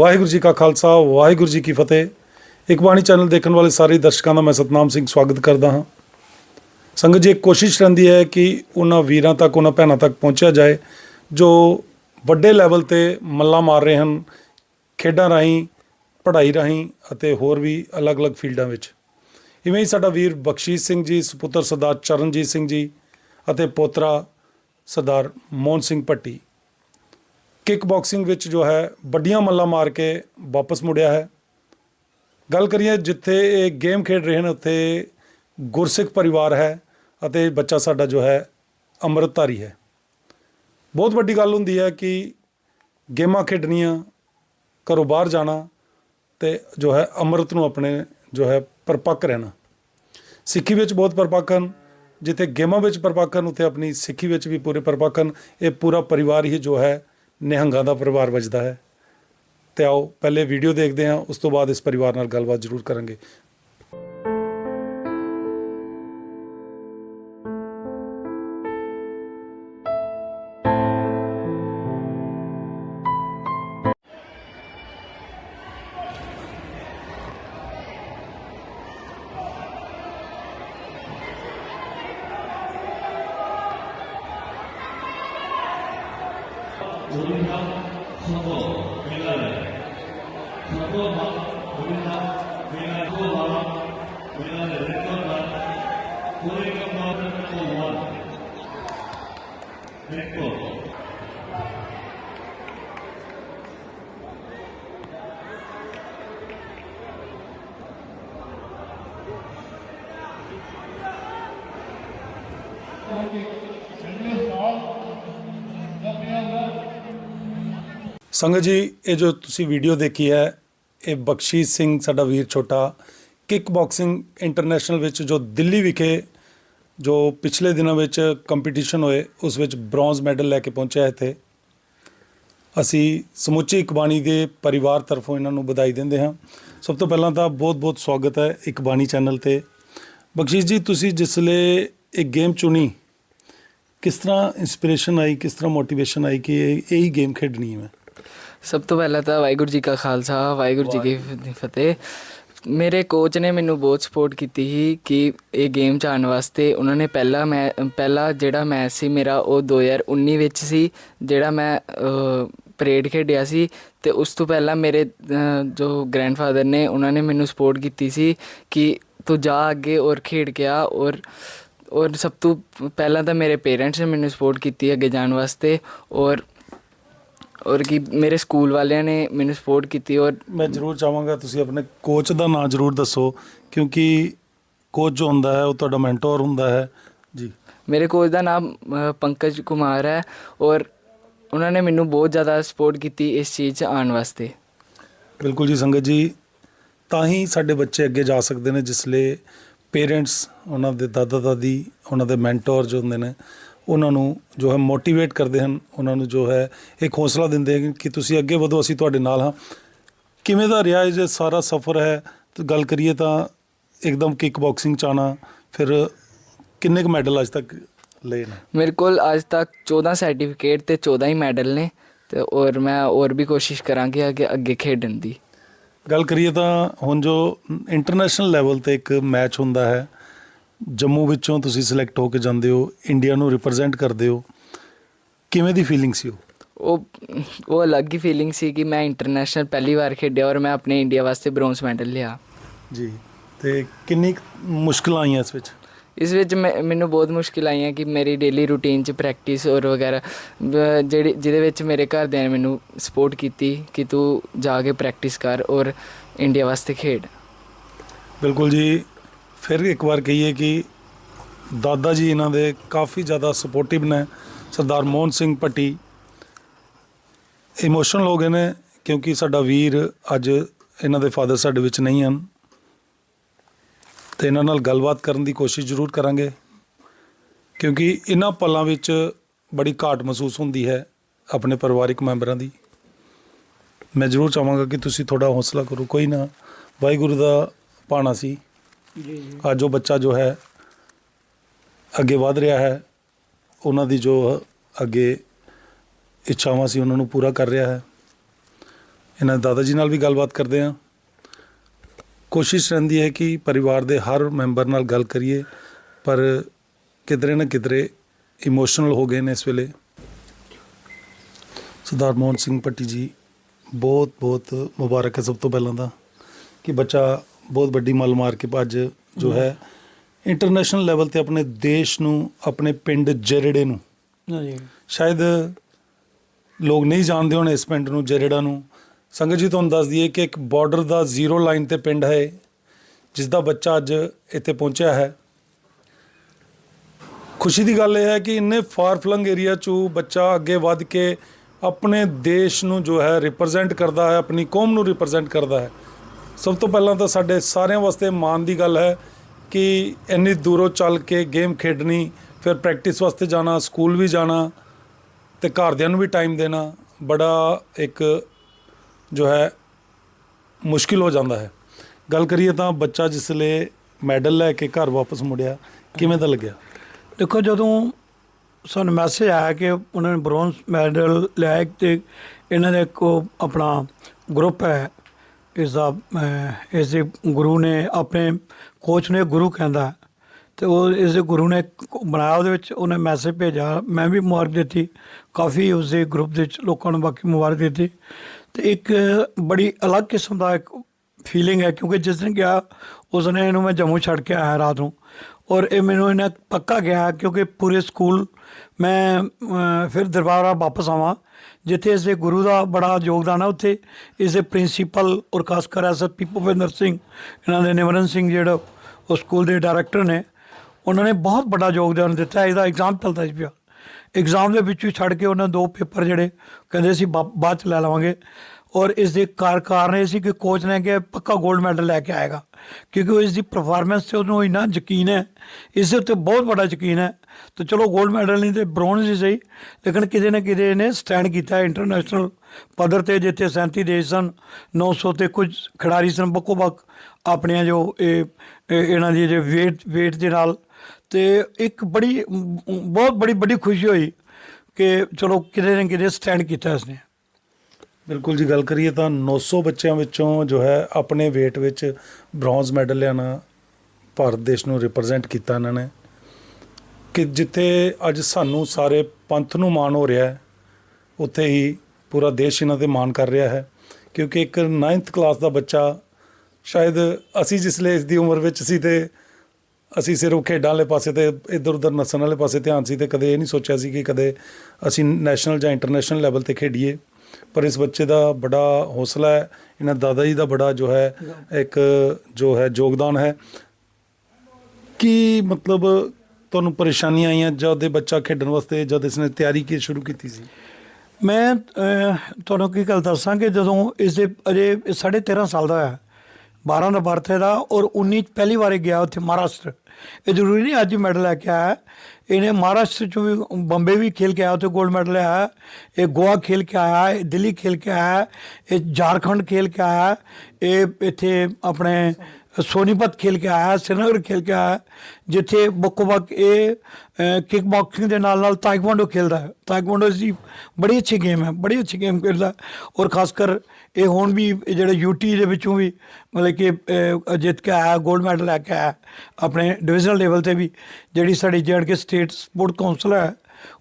ਵਾਹਿਗੁਰੂ ਜੀ ਕਾ ਖਾਲਸਾ, ਵਾਹਿਗੁਰੂ ਜੀ ਕੀ ਫਤਿਹ। ਇੱਕ ਬਾਣੀ ਚੈਨਲ ਦੇਖਣ ਵਾਲੇ ਸਾਰੇ ਦਰਸ਼ਕਾਂ ਦਾ ਮੈਂ ਸਤਨਾਮ ਸਿੰਘ ਸਵਾਗਤ ਕਰਦਾ ਹਾਂ। ਸੰਗਤ ਜੀ, ਇੱਕ ਕੋਸ਼ਿਸ਼ ਰਹਿੰਦੀ ਹੈ ਕਿ ਉਹਨਾਂ ਵੀਰਾਂ ਤੱਕ, ਉਹਨਾਂ ਭੈਣਾਂ ਤੱਕ ਪਹੁੰਚਿਆ ਜਾਏ, ਜੋ ਵੱਡੇ ਲੈਵਲ ਤੇ ਮੱਲਾ ਮਾਰ ਰਹੇ ਹਨ, ਖੇਡਾਂ ਰਾਹੀਂ, ਪੜ੍ਹਾਈ ਰਾਹੀਂ ਅਤੇ ਹੋਰ ਵੀ ਅਲੱਗ-ਅਲੱਗ ਫੀਲਡਾਂ ਵਿੱਚ। ਇਵੇਂ ਹੀ ਸਾਡਾ ਵੀਰ ਬਖਸ਼ੀਸ਼ ਸਿੰਘ ਜੀ, ਸੁਪੁੱਤਰ ਸਰਦਾਰ ਚਰਨਜੀਤ ਸਿੰਘ ਜੀ ਅਤੇ ਪੋਤਰਾ ਸਰਦਾਰ ਮੋਹਨ ਸਿੰਘ ਭੱਟੀ। ਕਿਕ ਬਾਕਸਿੰਗ ਵਿੱਚ ਜੋ ਹੈ, ਵੱਡੀਆਂ ਮੱਲਾਂ ਮਾਰ ਕੇ ਵਾਪਸ ਮੁੜਿਆ ਹੈ। ਗੱਲ ਕਰੀਏ ਜਿੱਥੇ ਇਹ ਗੇਮ ਖੇਡ ਰਹੇ ਹਨ ਉੱਥੇ ਗੁਰਸਿੱਖ ਪਰਿਵਾਰ ਹੈ ਅਤੇ ਬੱਚਾ ਸਾਡਾ ਜੋ ਹੈ, ਅੰਮ੍ਰਿਤਧਾਰੀ ਹੈ। ਬਹੁਤ ਵੱਡੀ ਗੱਲ ਹੁੰਦੀ ਹੈ ਕਿ ਗੇਮਾਂ ਖੇਡਣੀਆਂ, ਘਰੋਂ ਬਾਹਰ ਜਾਣਾ ਤੇ ਜੋ ਹੈ, ਅੰਮ੍ਰਿਤ ਨੂੰ ਆਪਣੇ ਜੋ ਹੈ, ਪਰਪੱਕ ਰਹਿਣਾ। ਸਿੱਖੀ ਵਿੱਚ ਬਹੁਤ ਪਰਪੱਕ ਹਨ। ਜਿੱਥੇ ਗੇਮਾਂ ਵਿੱਚ ਪਰਪੱਕ ਹਨ, ਉੱਥੇ ਆਪਣੀ ਸਿੱਖੀ ਵਿੱਚ ਵੀ ਪੂਰੇ ਪਰਪੱਕ ਹਨ। ਇਹ ਪੂਰਾ ਪਰਿਵਾਰ ਹੀ ਜੋ ਹੈ ਨਿਹੰਗਾਂ ਦਾ ਪਰਿਵਾਰ ਵੱਜਦਾ ਹੈ। ਤੇ ਆਓ ਪਹਿਲੇ ਵੀਡੀਓ ਦੇਖਦੇ ਹਾਂ, ਉਸ ਤੋਂ ਬਾਅਦ ਇਸ ਪਰਿਵਾਰ ਨਾਲ ਗੱਲਬਾਤ ਜ਼ਰੂਰ ਕਰਾਂਗੇ। 오른각 서버 우리나라 서버막 우리나라 우리나라 서버막 우리나라 렉건막 고래건막 서버막 렉건 ਸੰਗਤ ਜੀ, ਇਹ ਜੋ ਤੁਸੀਂ ਵੀਡੀਓ ਦੇਖੀ ਹੈ, ਇਹ ਬਖਸ਼ੀਸ਼ ਸਿੰਘ ਸਾਡਾ ਵੀਰ ਛੋਟਾ ਕਿਕ ਬਾਕਸਿੰਗ ਇੰਟਰਨੈਸ਼ਨਲ ਵਿੱਚ ਜੋ ਦਿੱਲੀ ਵਿਖੇ ਜੋ ਪਿਛਲੇ ਦਿਨਾਂ ਵਿੱਚ ਕੰਪੀਟੀਸ਼ਨ ਹੋਏ, ਉਸ ਵਿੱਚ ਬ੍ਰੌਂਜ਼ ਮੈਡਲ ਲੈ ਕੇ ਪਹੁੰਚਿਆ ਇੱਥੇ। ਅਸੀਂ ਸਮੁੱਚੀ ਇਕਬਾਣੀ ਦੇ ਪਰਿਵਾਰ ਤਰਫੋਂ ਇਹਨਾਂ ਨੂੰ ਵਧਾਈ ਦਿੰਦੇ ਹਾਂ। ਸਭ ਤੋਂ ਪਹਿਲਾਂ ਤਾਂ ਬਹੁਤ-ਬਹੁਤ ਸਵਾਗਤ ਹੈ ਇਕਬਾਣੀ ਚੈਨਲ ਤੇ। ਬਖਸ਼ੀਸ਼ ਜੀ, ਤੁਸੀਂ ਜਿਸਲੇ ਇਹ ਗੇਮ ਚੁਣੀ, ਕਿਸ ਤਰ੍ਹਾਂ ਇਨਸਪੀਰੇਸ਼ਨ ਆਈ, ਕਿਸ ਤਰ੍ਹਾਂ ਮੋਟੀਵੇਸ਼ਨ ਆਈ ਕਿ ਇਹ ਇਹੀ ਗੇਮ ਖੇਡਣੀ ਹੈ? ਮੈਂ ਸਭ ਤੋਂ ਪਹਿਲਾਂ ਤਾਂ ਵਾਹਿਗੁਰੂ ਜੀ ਕਾ ਖਾਲਸਾ ਵਾਹਿਗੁਰੂ ਜੀ ਕੀ ਫਤਿਹ। ਮੇਰੇ ਕੋਚ ਨੇ ਮੈਨੂੰ ਬਹੁਤ ਸਪੋਰਟ ਕੀਤੀ ਸੀ ਕਿ ਇਹ ਗੇਮ ਚ ਆਉਣ ਵਾਸਤੇ। ਉਹਨਾਂ ਨੇ ਪਹਿਲਾ ਮੈਂ ਪਹਿਲਾ ਜਿਹੜਾ ਮੈਚ ਸੀ ਮੇਰਾ ਉਹ 2019 ਵਿੱਚ ਸੀ ਜਿਹੜਾ ਮੈਂ ਪਰੇਡ ਖੇਡਿਆ ਸੀ। ਤੇ ਉਸ ਤੋਂ ਪਹਿਲਾਂ ਮੇਰੇ ਜੋ ਗ੍ਰੈਂਡਫਾਦਰ ਨੇ ਉਹਨਾਂ ਨੇ ਮੈਨੂੰ ਸਪੋਰਟ ਕੀਤੀ ਸੀ ਕਿ ਤੂੰ ਜਾ ਅੱਗੇ ਔਰ ਖੇਡ ਕੇ ਆ। ਔਰ ਔਰ ਸਭ ਤੋਂ ਪਹਿਲਾਂ ਤਾਂ ਮੇਰੇ ਪੇਰੈਂਟਸ ਨੇ ਮੈਨੂੰ ਸਪੋਰਟ ਕੀਤੀ ਅੱਗੇ ਜਾਣ ਵਾਸਤੇ। ਔਰ ਔਰ ਕੀ ਮੇਰੇ ਸਕੂਲ ਵਾਲਿਆਂ ਨੇ ਮੈਨੂੰ ਸਪੋਰਟ ਕੀਤੀ ਔਰ ਮੈਂ ਜ਼ਰੂਰ ਚਾਹਾਂਗਾ ਤੁਸੀਂ ਆਪਣੇ ਕੋਚ ਦਾ ਨਾਂ ਜ਼ਰੂਰ ਦੱਸੋ ਕਿਉਂਕਿ ਕੋਚ ਜੋ ਹੁੰਦਾ ਹੈ ਉਹ ਤੁਹਾਡਾ ਮੈਂਟੋਰ ਹੁੰਦਾ ਹੈ। ਜੀ। ਮੇਰੇ ਕੋਚ ਦਾ ਨਾਮ ਪੰਕਜ ਕੁਮਾਰ ਹੈ ਔਰ ਉਹਨਾਂ ਨੇ ਮੈਨੂੰ ਬਹੁਤ ਜ਼ਿਆਦਾ ਸਪੋਰਟ ਕੀਤੀ ਇਸ ਚੀਜ਼ 'ਚ ਆਉਣ ਵਾਸਤੇ। ਬਿਲਕੁਲ ਜੀ ਸੰਗਤ ਜੀ ਤਾਂ ਹੀ ਸਾਡੇ ਬੱਚੇ ਅੱਗੇ ਜਾ ਸਕਦੇ ਨੇ ਜਿਸਲੇ ਪੇਰੈਂਟਸ ਉਹਨਾਂ ਦੇ ਦਾਦਾ ਦਾਦੀ ਉਹਨਾਂ ਦੇ ਮੈਂਟੋਰ ਜੋ ਹੁੰਦੇ ਨੇ ਉਹਨਾਂ ਨੂੰ ਜੋ ਹੈ ਮੋਟੀਵੇਟ ਕਰਦੇ ਹਨ ਉਹਨਾਂ ਨੂੰ ਜੋ ਹੈ ਇੱਕ ਹੌਸਲਾ ਦਿੰਦੇ ਹਨ ਕਿ ਤੁਸੀਂ ਅੱਗੇ ਵਧੋ ਅਸੀਂ ਤੁਹਾਡੇ ਨਾਲ ਹਾਂ। ਕਿਵੇਂ ਦਾ ਰਿਹਾ ਇਹ ਸਾਰਾ ਸਫ਼ਰ ਹੈ? ਤੇ ਗੱਲ ਕਰੀਏ ਤਾਂ ਇੱਕਦਮ ਕਿਕ ਬਾਕਸਿੰਗ ਚ ਆਉਣਾ ਫਿਰ ਕਿੰਨੇ ਕੁ ਮੈਡਲ ਅੱਜ ਤੱਕ ਲਏ ਨੇ? ਮੇਰੇ ਕੋਲ ਅੱਜ ਤੱਕ 14 ਸਰਟੀਫਿਕੇਟ ਤੇ 14 ਹੀ ਮੈਡਲ ਨੇ ਤੇ ਔਰ ਮੈਂ ਹੋਰ ਵੀ ਕੋਸ਼ਿਸ਼ ਕਰਾਂਗੀ ਅੱਗੇ ਅੱਗੇ ਖੇਡਣ ਦੀ। ਗੱਲ ਕਰੀਏ ਤਾਂ ਹੁਣ ਜੋ ਇੰਟਰਨੈਸ਼ਨਲ ਲੈਵਲ ਤੇ ਇੱਕ ਮੈਚ ਹੁੰਦਾ ਹੈ ਜੰਮੂ ਵਿੱਚੋਂ ਤੁਸੀਂ ਸਿਲੈਕਟ ਹੋ ਕੇ ਜਾਂਦੇ ਹੋ ਇੰਡੀਆ ਨੂੰ ਰਿਪਰੈਜ਼ੈਂਟ ਕਰਦੇ ਹੋ ਕਿਵੇਂ ਦੀ ਫੀਲਿੰਗ ਸੀ ਉਹ? ਉਹ ਉਹ ਅਲੱਗ ਹੀ ਫੀਲਿੰਗ ਸੀ ਕਿ ਮੈਂ ਇੰਟਰਨੈਸ਼ਨਲ ਪਹਿਲੀ ਵਾਰ ਖੇਡਿਆ ਔਰ ਮੈਂ ਆਪਣੇ ਇੰਡੀਆ ਵਾਸਤੇ ਬ੍ਰੌਂਜ਼ ਮੈਡਲ ਲਿਆ। ਜੀ ਤੇ ਕਿੰਨੀ ਮੁਸ਼ਕਲਾਂ ਆਈਆਂ ਇਸ ਵਿੱਚ? ਇਸ ਵਿੱਚ ਮੈਨੂੰ ਬਹੁਤ ਮੁਸ਼ਕਿਲ ਆਈਆਂ ਕਿ ਮੇਰੀ ਡੇਲੀ ਰੂਟੀਨ 'ਚ ਪ੍ਰੈਕਟਿਸ ਔਰ ਵਗੈਰਾ ਜਿਹੜੀ ਜਿਹਦੇ ਵਿੱਚ ਮੇਰੇ ਘਰਦਿਆਂ ਨੇ ਮੈਨੂੰ ਸਪੋਰਟ ਕੀਤੀ ਕਿ ਤੂੰ ਜਾ ਕੇ ਪ੍ਰੈਕਟਿਸ ਕਰ ਔਰ ਇੰਡੀਆ ਵਾਸਤੇ ਖੇਡ। ਬਿਲਕੁਲ ਜੀ ਫਿਰ ਇੱਕ ਵਾਰ ਕਹੀਏ ਕਿ ਦਾਦਾ ਜੀ ਇਹਨਾਂ ਦੇ ਕਾਫੀ ਜ਼ਿਆਦਾ ਸਪੋਰਟਿਵ ਨੇ, ਸਰਦਾਰ ਮੋਹਨ ਸਿੰਘ ਪੱਟੀ ਇਮੋਸ਼ਨਲ ਹੋ ਗਏ ਨੇ ਕਿਉਂਕਿ ਸਾਡਾ ਵੀਰ ਅੱਜ ਇਹਨਾਂ ਦੇ ਫਾਦਰ ਸਾਡੇ ਵਿੱਚ ਨਹੀਂ ਹਨ। ਤੇ ਇਹਨਾਂ ਨਾਲ ਗੱਲਬਾਤ ਕਰਨ ਦੀ ਕੋਸ਼ਿਸ਼ ਜ਼ਰੂਰ ਕਰਾਂਗੇ, ਕਿਉਂਕਿ ਇਹਨਾਂ ਪਲਾਂ ਵਿੱਚ ਬੜੀ ਘਾਟ ਮਹਿਸੂਸ ਹੁੰਦੀ ਹੈ ਆਪਣੇ ਪਰਿਵਾਰਿਕ ਮੈਂਬਰਾਂ ਦੀ। ਮੈਂ ਜ਼ਰੂਰ ਚਾਹਾਂਗਾ ਕਿ ਤੁਸੀਂ ਥੋੜਾ ਹੌਸਲਾ ਕਰੋ, ਕੋਈ ਨਾ। ਵਾਹਿਗੁਰੂ ਦਾ ਪਾਣਾ ਸੀ। ਅੱਜ ਉਹ ਬੱਚਾ ਜੋ ਹੈ, ਅੱਗੇ ਵਧ ਰਿਹਾ ਹੈ, ਉਹਨਾਂ ਦੀ ਜੋ ਅੱਗੇ ਇੱਛਾਵਾਂ ਸੀ ਉਹਨਾਂ ਨੂੰ ਪੂਰਾ ਕਰ ਰਿਹਾ ਹੈ। ਇਹਨਾਂ ਦਾਦਾ ਜੀ ਨਾਲ ਵੀ ਗੱਲਬਾਤ ਕਰਦੇ ਹਾਂ। ਕੋਸ਼ਿਸ਼ ਰਹਿੰਦੀ ਹੈ ਕਿ ਪਰਿਵਾਰ ਦੇ ਹਰ ਮੈਂਬਰ ਨਾਲ ਗੱਲ ਕਰੀਏ, ਪਰ ਕਿਧਰੇ ਨਾ ਕਿਧਰੇ ਇਮੋਸ਼ਨਲ ਹੋ ਗਏ ਨੇ ਇਸ ਵੇਲੇ। ਸਰਦਾਰ ਮੋਹਨ ਸਿੰਘ ਪੱਟੀ ਜੀ ਬਹੁਤ ਬਹੁਤ ਮੁਬਾਰਕ ਹੈ ਸਭ ਤੋਂ ਪਹਿਲਾਂ ਤਾਂ ਕਿ ਬੱਚਾ ਬਹੁਤ ਵੱਡੀ ਮੱਲ ਮਾਰ ਕੇ ਅੱਜ ਜੋ ਹੈ ਇੰਟਰਨੈਸ਼ਨਲ ਲੈਵਲ ਤੇ ਆਪਣੇ ਦੇਸ਼ ਨੂੰ ਆਪਣੇ ਪਿੰਡ ਜੇਰੜੇ ਨੂੰ। ਹਾਂਜੀ। ਸ਼ਾਇਦ ਲੋਕ ਨਹੀਂ ਜਾਣਦੇ ਹੋਣ ਇਸ ਪਿੰਡ ਨੂੰ ਜੇਰੇੜਾ ਨੂੰ। ਸੰਗਤ ਜੀ ਤੁਹਾਨੂੰ ਦੱਸ ਦਈਏ ਕਿ ਇੱਕ ਬਾਰਡਰ ਦਾ ਜ਼ੀਰੋ ਲਾਈਨ ਤੇ ਪਿੰਡ ਹੈ ਜਿਸ ਦਾ ਬੱਚਾ ਅੱਜ ਇੱਥੇ ਪਹੁੰਚਿਆ ਹੈ। ਖੁਸ਼ੀ ਦੀ ਗੱਲ ਇਹ ਹੈ ਕਿ ਇੰਨੇ ਫਾਰ ਫਲੰਗ ਏਰੀਆ ਚੋਂ ਬੱਚਾ ਅੱਗੇ ਵੱਧ ਕੇ ਆਪਣੇ ਦੇਸ਼ ਨੂੰ ਜੋ ਹੈ ਰਿਪਰੈਜ਼ੈਂਟ ਕਰਦਾ ਹੈ ਆਪਣੀ ਕੌਮ ਨੂੰ ਰਿਪਰੈਜ਼ੈਂਟ ਕਰਦਾ ਹੈ। ਸਭ ਤੋਂ ਪਹਿਲਾਂ ਤਾਂ ਸਾਡੇ ਸਾਰਿਆਂ ਵਾਸਤੇ ਮਾਣ ਦੀ ਗੱਲ ਹੈ ਕਿ ਇੰਨੀ ਦੂਰੋਂ ਚੱਲ ਕੇ ਗੇਮ ਖੇਡਣੀ, ਫਿਰ ਪ੍ਰੈਕਟਿਸ ਵਾਸਤੇ ਜਾਣਾ ਸਕੂਲ ਵੀ ਜਾਣਾ ਤੇ ਘਰਦਿਆਂ ਨੂੰ ਵੀ ਟਾਈਮ ਦੇਣਾ ਬੜਾ ਇੱਕ ਜੋ ਹੈ ਮੁਸ਼ਕਿਲ ਹੋ ਜਾਂਦਾ ਹੈ। ਗੱਲ ਕਰੀਏ ਤਾਂ ਬੱਚਾ ਜਿਸਲੇ ਮੈਡਲ ਲੈ ਕੇ ਘਰ ਵਾਪਸ ਮੁੜਿਆ, ਕਿਵੇਂ ਦਾ ਲੱਗਿਆ? ਦੇਖੋ, ਜਦੋਂ ਸਾਨੂੰ ਮੈਸੇਜ ਆਇਆ ਕਿ ਉਹਨਾਂ ਨੇ ਬ੍ਰੌਂਜ਼ ਮੈਡਲ ਲਿਆ ਤੇ ਇਹਨਾਂ ਦਾ ਇੱਕ ਉਹ ਆਪਣਾ ਗਰੁੱਪ ਹੈ ਇਸ ਦਾ ਇਸ ਦੇ ਗੁਰੂ ਨੇ ਆਪਣੇ ਕੋਚ ਨੇ ਗੁਰੂ ਕਹਿੰਦਾ ਤੇ ਉਹ ਇਸ ਦੇ ਗੁਰੂ ਨੇ ਬਣਾਇਆ, ਉਹਦੇ ਵਿੱਚ ਉਹਨੇ ਮੈਸੇਜ ਭੇਜਿਆ। ਮੈਂ ਵੀ ਮੁਬਾਰਕ ਦਿੱਤੀ। ਕਾਫੀ ਉਸ ਦੇ ਗਰੁੱਪ ਦੇ ਵਿੱਚ ਲੋਕਾਂ ਨੂੰ ਬਾਕੀ ਮੁਬਾਰਕ ਦਿੱਤੀ। ਤੇ ਇੱਕ ਬੜੀ ਅਲੱਗ ਕਿਸਮ ਦਾ ਇੱਕ ਫੀਲਿੰਗ ਹੈ, ਕਿਉਂਕਿ ਜਿਸ ਦਿਨ ਗਿਆ, ਉਸ ਨੇ ਇਹਨੂੰ ਮੈਂ ਜੰਮੂ ਛੱਡ ਕੇ ਆਇਆ ਰਾਤ ਨੂੰ। ਔਰ ਇਹ ਮੈਨੂੰ ਇਹਨਾਂ ਪੱਕਾ ਗਿਆ ਕਿਉਂਕਿ ਪੂਰੇ ਸਕੂਲ ਮੈਂ ਫਿਰ ਦਰਬਾਰਾ ਵਾਪਸ ਆਵਾਂ, ਜਿੱਥੇ ਇਸ ਦੇ ਗੁਰੂ ਦਾ ਬੜਾ ਯੋਗਦਾਨ ਹੈ ਉੱਥੇ ਇਸ ਦੇ ਪ੍ਰਿੰਸੀਪਲ ਔਰ ਖਾਸ ਕਰ ਐਸਐਸਪੀ ਭੁਪਿੰਦਰ ਸਿੰਘ, ਇਹਨਾਂ ਦੇ ਨਿਮਰਨ ਸਿੰਘ ਜਿਹੜਾ ਉਹ ਸਕੂਲ ਦੇ ਡਾਇਰੈਕਟਰ ਨੇ, ਉਹਨਾਂ ਨੇ ਬਹੁਤ ਵੱਡਾ ਯੋਗਦਾਨ ਦਿੱਤਾ, ਇਹਦਾ ਐਗਜ਼ਾਮ ਚੱਲਦਾ ਸੀ ਪਿਆ ਐਗਜ਼ਾਮ ਦੇ ਵਿੱਚੋਂ ਹੀ ਛੱਡ ਕੇ ਉਹਨਾਂ ਦੋ ਪੇਪਰ ਜਿਹੜੇ ਕਹਿੰਦੇ ਸੀ ਬਾ- ਬਾਅਦ ਚ ਲੈ ਲਵਾਂਗੇ। ਔਰ ਇਸ ਦੇ ਕਾਰ ਕਾਰਨ ਇਹ ਸੀ ਕਿ ਕੋਚ ਨੇ ਕਿ ਪੱਕਾ 골ਡ ਮੈਡਲ ਲੈ ਕੇ ਆਏਗਾ। ਕਿਉਂਕਿ ਉਹ ਇਸ ਦੀ ਪਰਫਾਰਮੈਂਸ ਤੇ ਉਹਨੂੰ ਇੰਨਾ ਯਕੀਨ ਹੈ ਇਸ ਦੇ ਉੱਤੇ ਬਹੁਤ ਵੱਡਾ ਯਕੀਨ ਹੈ। ਤੇ ਚਲੋ 골ਡ ਮੈਡਲ ਨਹੀਂ ਤੇ ਬ੍ਰੌਂਜ਼ ਹੀ ਸਹੀ, ਲੇਕਿਨ ਕਿਤੇ ਨਾ ਕਿਤੇ ਇਹਨੇ ਸਟੈਂਡ ਕੀਤਾ ਇੰਟਰਨੈਸ਼ਨਲ ਪੱਧਰ ਤੇ, ਜਿੱਥੇ 37 ਦੇਸ਼ ਸਨ 900 ਤੇ ਕੁਝ ਖਿਡਾਰੀ ਸਨ ਬੱਕੋ ਬੱਕ ਆਪਣੀਆਂ ਜੋ ਇਹ ਇਹਨਾਂ ਦੀ ਜੇ weight weight ਦੇ ਨਾਲ। ਤੇ ਇੱਕ ਬੜੀ, ਬਹੁਤ ਬੜੀ ਵੱਡੀ ਖੁਸ਼ੀ ਹੋਈ ਕਿ ਚਲੋ ਕਿਤੇ ਨਾ ਕਿਤੇ ਸਟੈਂਡ ਕੀਤਾ ਇਸਨੇ। ਬਿਲਕੁਲ ਜੀ, ਗੱਲ ਕਰੀਏ ਤਾਂ 900 ਬੱਚਿਆਂ ਵਿੱਚੋਂ ਜੋ ਹੈ ਆਪਣੇ weight ਵਿੱਚ ਬ੍ਰੌਂਜ਼ ਮੈਡਲ ਲਿਆਣਾ ਭਾਰਤ ਦੇਸ਼ ਨੂੰ ਰਿਪਰੈਜ਼ੈਂਟ ਕੀਤਾ ਇਹਨਾਂ ਨੇ। ਕਿ ਜਿੱਥੇ ਅੱਜ ਸਾਨੂੰ ਸਾਰੇ ਪੰਥ ਨੂੰ ਮਾਣ ਹੋ ਰਿਹਾ ਹੈ, ਉੱਥੇ ਹੀ ਪੂਰਾ ਦੇਸ਼ ਇਹਨਾਂ ਤੇ ਮਾਣ ਕਰ ਰਿਹਾ ਹੈ। ਕਿਉਂਕਿ ਇੱਕ 9th ਕਲਾਸ ਦਾ ਬੱਚਾ ਸ਼ਾਇਦ ਅਸੀਂ ਜਿਸਲੇ ਇਸ ਦੀ ਉਮਰ ਵਿੱਚ ਸੀ ਤੇ ਅਸੀਂ ਸਿਰਫ ਖੇਡਾਂ ਵਾਲੇ ਪਾਸੇ ਤੇ ਇੱਧਰ ਉੱਧਰ ਨੱਚਣ ਵਾਲੇ ਪਾਸੇ ਧਿਆਨ ਸੀ ਤੇ ਕਦੇ ਇਹ ਨਹੀਂ ਸੋਚਿਆ ਸੀ ਕਿ ਕਦੇ ਅਸੀਂ ਨੈਸ਼ਨਲ ਜਾਂ ਇੰਟਰਨੈਸ਼ਨਲ ਲੈਵਲ ਤੇ ਖੇਡੀਏ। ਪਰ ਇਸ ਬੱਚੇ ਦਾ ਬੜਾ ਹੌਸਲਾ ਹੈ, ਇਹਨਾਂ ਦਾਦਾ ਜੀ ਦਾ ਬੜਾ ਜੋ ਹੈ, ਇੱਕ ਜੋ ਹੈ ਯੋਗਦਾਨ ਹੈ। ਕੀ ਮਤਲਬ ਤੁਹਾਨੂੰ ਪਰੇਸ਼ਾਨੀਆਂ ਆਈਆਂ ਜਦ ਇਹ ਬੱਚਾ ਖੇਡਣ ਵਾਸਤੇ ਜਦ ਇਸਨੇ ਤਿਆਰੀ ਕੀ ਸ਼ੁਰੂ ਕੀਤੀ ਸੀ? ਮੈਂ ਤੁਹਾਨੂੰ ਕੀ ਗੱਲ ਦੱਸਾਂ ਕਿ ਜਦੋਂ ਇਸ ਦੇ ਅਜੇ 13.5 ਸਾਲ ਦਾ ਹੋਇਆ 12 ਦਾ ਬਰਥ ਹੈ ਦਾ ਔਰ 19 ਪਹਿਲੀ ਵਾਰ ਗਿਆ ਉੱਥੇ ਮਹਾਰਾਸ਼ਟਰ। ਇਹ ਜ਼ਰੂਰੀ ਨਹੀਂ ਅੱਜ ਹੀ ਮੈਡਲ ਲੈ ਕੇ ਆਇਆ। ਇਹਨੇ ਮਹਾਰਾਸ਼ਟਰ ਚੋਂ ਵੀ, ਬੰਬੇ ਵੀ ਖੇਲ ਕੇ ਆਇਆ, ਉੱਥੇ 골ਡ ਮੈਡਲ ਆਇਆ ਇਹ ਗੋਆ ਖੇਲ ਕੇ ਆਇਆ, ਇਹ ਦਿੱਲੀ ਖੇਲ ਕੇ ਆਇਆ, ਇਹ ਝਾਰਖੰਡ ਖੇਲ ਕੇ ਆਇਆ, ਇਹ ਇੱਥੇ ਆਪਣੇ ਸੋਨੀਪਤ ਖੇਲ ਕੇ ਆਇਆ, ਸ੍ਰੀਨਗਰ ਖੇਲ ਕੇ ਆਇਆ, ਜਿੱਥੇ ਬੱਕੋ ਬੱਕ ਇਹ ਕਿਕ ਬਾਕਸਿੰਗ ਦੇ ਨਾਲ ਨਾਲ ਤਾਇਕਵਾਂਡੋ ਖੇਲਦਾ ਹੈ। ਤਾਇਕਵਾਂਡੋ ਦੀ ਬੜੀ ਅੱਛੀ ਗੇਮ ਹੈ, ਬੜੀ ਅੱਛੀ ਗੇਮ ਖੇਲਦਾ ਔਰ ਖਾਸ ਕਰ ਇਹ ਹੁਣ ਵੀ ਇਹ ਜਿਹੜੇ ਯੂਟੀ ਦੇ ਵਿੱਚੋਂ ਵੀ ਮਤਲਬ ਕਿ ਜਿੱਤ ਕੇ ਆਇਆ 골ਡ ਮੈਡਲ ਲੈ ਕੇ ਆਇਆ, ਆਪਣੇ ਡਿਵੀਜ਼ਨਲ ਲੈਵਲ ਤੇ ਵੀ, ਜਿਹੜੀ ਸਾਡੀ ਜਿਹੜਾ ਕੇ ਸਟੇਟ ਸਪੋਰਟ ਕਾਉਂਸਲ ਹੈ,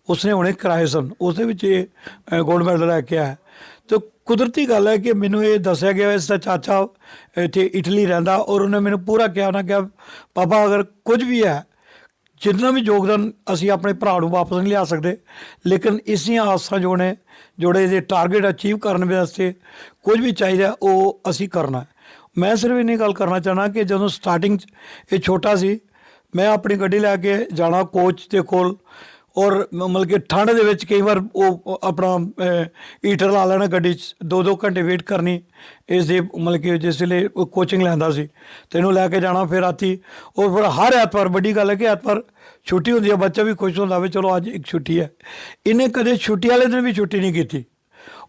ਉਸਨੇ ਹੁਣੇ ਕਰਾਏ ਸਨ। ਉਸ ਦੇ ਵਿੱਚ ਇਹ 골ਡ ਮੈਡਲ ਲੈ ਕੇ ਆਇਆ। ਤੇ ਕੁਦਰਤੀ ਗੱਲ ਹੈ ਕਿ ਮੈਨੂੰ ਇਹ ਦੱਸਿਆ ਗਿਆ, ਇਸ ਦਾ ਚਾਚਾ ਇੱਥੇ ਇਟਲੀ ਰਹਿੰਦਾ ਔਰ ਉਹਨੇ ਮੈਨੂੰ ਪੂਰਾ ਕਿਹਾ, ਉਹਨਾਂ ਕਿ ਪਾਪਾ, ਅਗਰ ਕੁਝ ਵੀ ਹੈ ਜਿੰਨਾ ਵੀ ਯੋਗਦਾਨ ਅਸੀਂ ਆਪਣੇ ਭਰਾ ਨੂੰ ਵਾਪਸ ਨਹੀਂ ਲਿਆ ਸਕਦੇ, ਲੇਕਿਨ ਇਸ ਦੀਆਂ ਆਸਾਂ ਜੋ ਨੇ ਜੋੜੇ ਦੇ ਟਾਰਗੇਟ ਅਚੀਵ ਕਰਨ ਵਾਸਤੇ ਕੁਝ ਵੀ ਚਾਹੀਦਾ, ਉਹ ਅਸੀਂ ਕਰਨਾ ਮੈਂ ਸਿਰਫ ਇੰਨੀ ਗੱਲ ਕਰਨਾ ਚਾਹਨਾ ਕਿ ਜਦੋਂ ਸਟਾਰਟਿੰਗ 'ਚ ਇਹ ਛੋਟਾ ਸੀ, ਮੈਂ ਆਪਣੀ ਗੱਡੀ ਲੈ ਕੇ ਜਾਣਾ ਕੋਚ ਦੇ ਕੋਲ ਔਰ ਮ- ਮਤਲਬ ਕਿ ਠੰਡ ਦੇ ਵਿੱਚ ਕਈ ਵਾਰ ਉਹ ਆਪਣਾ ਹੀਟਰ ਲਾ ਲੈਣਾ ਗੱਡੀ 'ਚ ਦੋ ਦੋ ਘੰਟੇ ਵੇਟ ਕਰਨੀ ਇਸ ਦੇ ਮਤਲਬ ਕਿ ਜਿਸ ਵੇਲੇ ਕੋਚਿੰਗ ਲੈਂਦਾ ਸੀ ਤੇ ਇਹਨੂੰ ਲੈ ਕੇ ਜਾਣਾ ਫਿਰ ਰਾਤੀ। ਔਰ ਫਿਰ ਹਰ ਐਤਵਾਰ ਵੱਡੀ ਗੱਲ ਹੈ ਕਿ ਐਤਵਾਰ ਛੁੱਟੀ ਹੁੰਦੀ ਹੈ ਬੱਚਾ ਵੀ ਖੁਸ਼ ਹੁੰਦਾ ਵੀ ਚਲੋ ਅੱਜ ਇੱਕ ਛੁੱਟੀ ਹੈ। ਇਹਨੇ ਕਦੇ ਛੁੱਟੀ ਵਾਲੇ ਦਿਨ ਵੀ ਛੁੱਟੀ ਨਹੀਂ ਕੀਤੀ।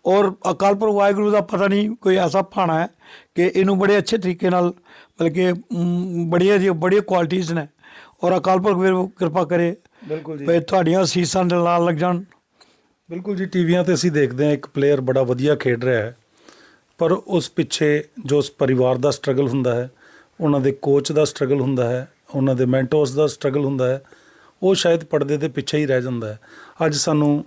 ਔਰ ਅਕਾਲ ਪੁਰਖ ਵਾਹਿਗੁਰੂ ਦਾ ਪਤਾ ਨਹੀਂ ਕੋਈ ਐਸਾ ਭਾਣਾ ਹੈ ਕਿ ਇਹਨੂੰ ਬੜੇ ਅੱਛੇ ਤਰੀਕੇ ਨਾਲ ਮਤਲਬ ਕਿ ਮ, ਬੜੀਆਂ ਜੀ ਬੜੀਆਂ ਕੁਆਲਿਟੀਆਂ ਨੇ। ਔਰ ਅਕਾਲ ਪੁਰਖ ਵੀ ਕਿਰਪਾ ਕਰੇ ਬਿਲਕੁਲ ਵੀ ਤੁਹਾਡੀਆਂ ਸੀਸਾਂ ਦੇ ਨਾਲ ਲੱਗ ਜਾਣ। ਬਿਲਕੁਲ ਜੀ ਟੀਵੀਆਂ ਤੇ ਅਸੀਂ ਦੇਖਦੇ ਹਾਂ ਇੱਕ ਪਲੇਅਰ ਬੜਾ ਵਧੀਆ ਖੇਡ ਰਿਹਾ ਹੈ। ਪਰ ਉਸ ਪਿੱਛੇ ਜੋ ਉਸ ਪਰਿਵਾਰ ਦਾ ਸਟਰਗਲ ਹੁੰਦਾ ਹੈ ਉਹਨਾਂ ਦੇ ਕੋਚ ਦਾ ਸਟਰਗਲ ਹੁੰਦਾ ਹੈ ਉਹਨਾਂ ਦੇ ਮੈਂਟੋਰਸ ਦਾ ਸਟਰਗਲ ਹੁੰਦਾ ਹੈ ਉਹ ਸ਼ਾਇਦ ਪਰਦੇ ਦੇ ਪਿੱਛੇ ਹੀ ਰਹਿ ਜਾਂਦਾ ਹੈ। ਅੱਜ ਸਾਨੂੰ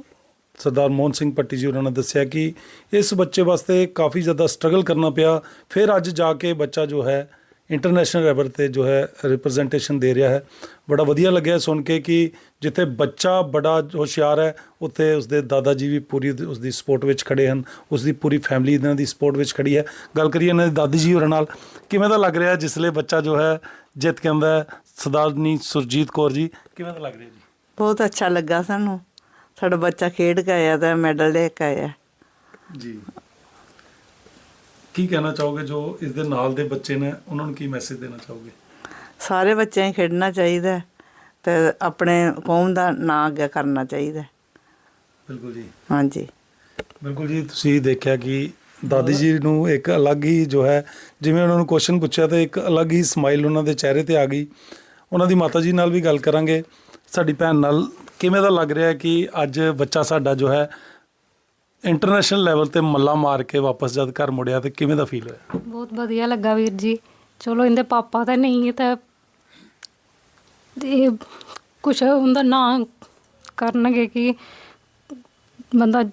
ਸਰਦਾਰ ਮੋਹਨ ਸਿੰਘ ਪੱਟੀ ਜੀ ਉਹਨਾਂ ਨੇ ਦੱਸਿਆ ਕਿ ਇਸ ਬੱਚੇ ਵਾਸਤੇ ਕਾਫੀ ਜ਼ਿਆਦਾ ਸਟਰਗਲ ਕਰਨਾ ਪਿਆ। ਫਿਰ ਅੱਜ ਜਾ ਕੇ ਬੱਚਾ ਜੋ ਹੈ ਇੰਟਰਨੈਸ਼ਨਲ ਲੈਵਲ ਤੇ ਜੋ ਹੈ ਰਿਪਰੈਜ਼ੈਂਟੇਸ਼ਨ ਦੇ ਰਿਹਾ ਹੈ। ਬੜਾ ਵਧੀਆ ਲੱਗਿਆ ਸੁਣ ਕੇ ਕਿ ਜਿੱਥੇ ਬੱਚਾ ਬੜਾ ਹੁਸ਼ਿਆਰ ਹੈ ਉੱਥੇ ਉਸਦੇ ਦਾਦਾ ਜੀ ਵੀ ਪੂਰੀ ਉਹਦੀ- ਉਸਦੀ ਸਪੋਰਟ ਵਿੱਚ ਖੜੇ ਹਨ ਉਸਦੀ ਪੂਰੀ ਫੈਮਿਲੀ ਇਹਨਾਂ ਦੀ ਸਪੋਰਟ ਵਿੱਚ ਖੜੀ ਹੈ। ਗੱਲ ਕਰੀਏ ਇਹਨਾਂ ਦੀ ਦਾਦੀ ਜੀ ਹੋਰਾਂ ਨਾਲ ਕਿਵੇਂ ਦਾ ਲੱਗ ਰਿਹਾ ਜਿਸਲੇ ਬੱਚਾ ਜੋ ਹੈ ਜਿੱਤ ਕੇ ਆਉਂਦਾ ਹੈ? ਸਰਦਾਰਨੀ ਸੁਰਜੀਤ ਕੌਰ ਜੀ ਕਿਵੇਂ ਦਾ ਲੱਗ ਰਿਹਾ ਜੀ? ਬਹੁਤ ਅੱਛਾ ਲੱਗਾ ਸਾਨੂੰ। ਸਾਡਾ ਬੱਚਾ ਖੇਡ ਕੇ ਆਇਆ ਤਾਂ ਮੈਡਲ ਲੈ ਕੇ ਆਇਆ। ਜੀ। ਕੀ ਕਹਿਣਾ ਚਾਹੋਗੇ ਜੋ ਇਸ ਦੇ ਨਾਲ ਦੇ ਬੱਚੇ ਨੇ ਉਹਨਾਂ ਨੂੰ ਕੀ ਮੈਸੇਜ ਦੇਣਾ ਚਾਹੋਗੇ? ਸਾਰੇ ਬੱਚਿਆਂ ਨੂੰ ਖੇਡਣਾ ਚਾਹੀਦਾ ਤੇ ਆਪਣੇ ਕੌਮ ਦਾ ਨਾਂ ਅੱਗੇ ਕਰਨਾ ਚਾਹੀਦਾ। ਬਿਲਕੁਲ ਜੀ। ਹਾਂਜੀ। ਬਿਲਕੁਲ ਜੀ ਤੁਸੀਂ ਦੇਖਿਆ ਕਿ ਦਾਦੀ ਜੀ ਨੂੰ ਇੱਕ ਅਲੱਗ ਹੀ ਜੋ ਹੈ ਜਿਵੇਂ ਉਹਨਾਂ ਨੂੰ ਕੁਐਸਚਨ ਪੁੱਛਿਆ ਤਾਂ ਇੱਕ ਅਲੱਗ ਹੀ ਸਮਾਈਲ ਉਹਨਾਂ ਦੇ ਚਿਹਰੇ ਤੇ ਆ ਗਈ। ਉਹਨਾਂ ਦੀ ਮਾਤਾ ਜੀ ਨਾਲ ਵੀ ਗੱਲ ਕਰਾਂਗੇ। ਸਾਡੀ ਭੈਣ ਨਾਲ ਕਿਵੇਂ ਦਾ ਲੱਗ ਰਿਹਾ ਹੈ ਕਿ ਅੱਜ ਬੱਚਾ ਸਾਡਾ ਜੋ ਹੈ ਇੰਟਰਨੈਸ਼ਨਲ ਲੈਵਲ ਤੇ ਮੱਲਾ ਮਾਰ ਕੇ ਵਾਪਸ ਜਦ ਘਰ ਮੁੜਿਆ ਤੇ ਕਿਵੇਂ ਦਾ ਫੀਲ ਹੋਇਆ? ਬਹੁਤ ਵਧੀਆ ਲੱਗਾ ਵੀਰ ਜੀ। ਚਲੋ ਇਹਦੇ ਪਾਪਾ ਤਾਂ ਨਹੀਂ ਹੈ ਤਾਂ ਇਹ ਕੁਛ ਉਹਦਾ ਨਾਂ ਕਰਨਗੇ ਕਿ ਬੰਦਾ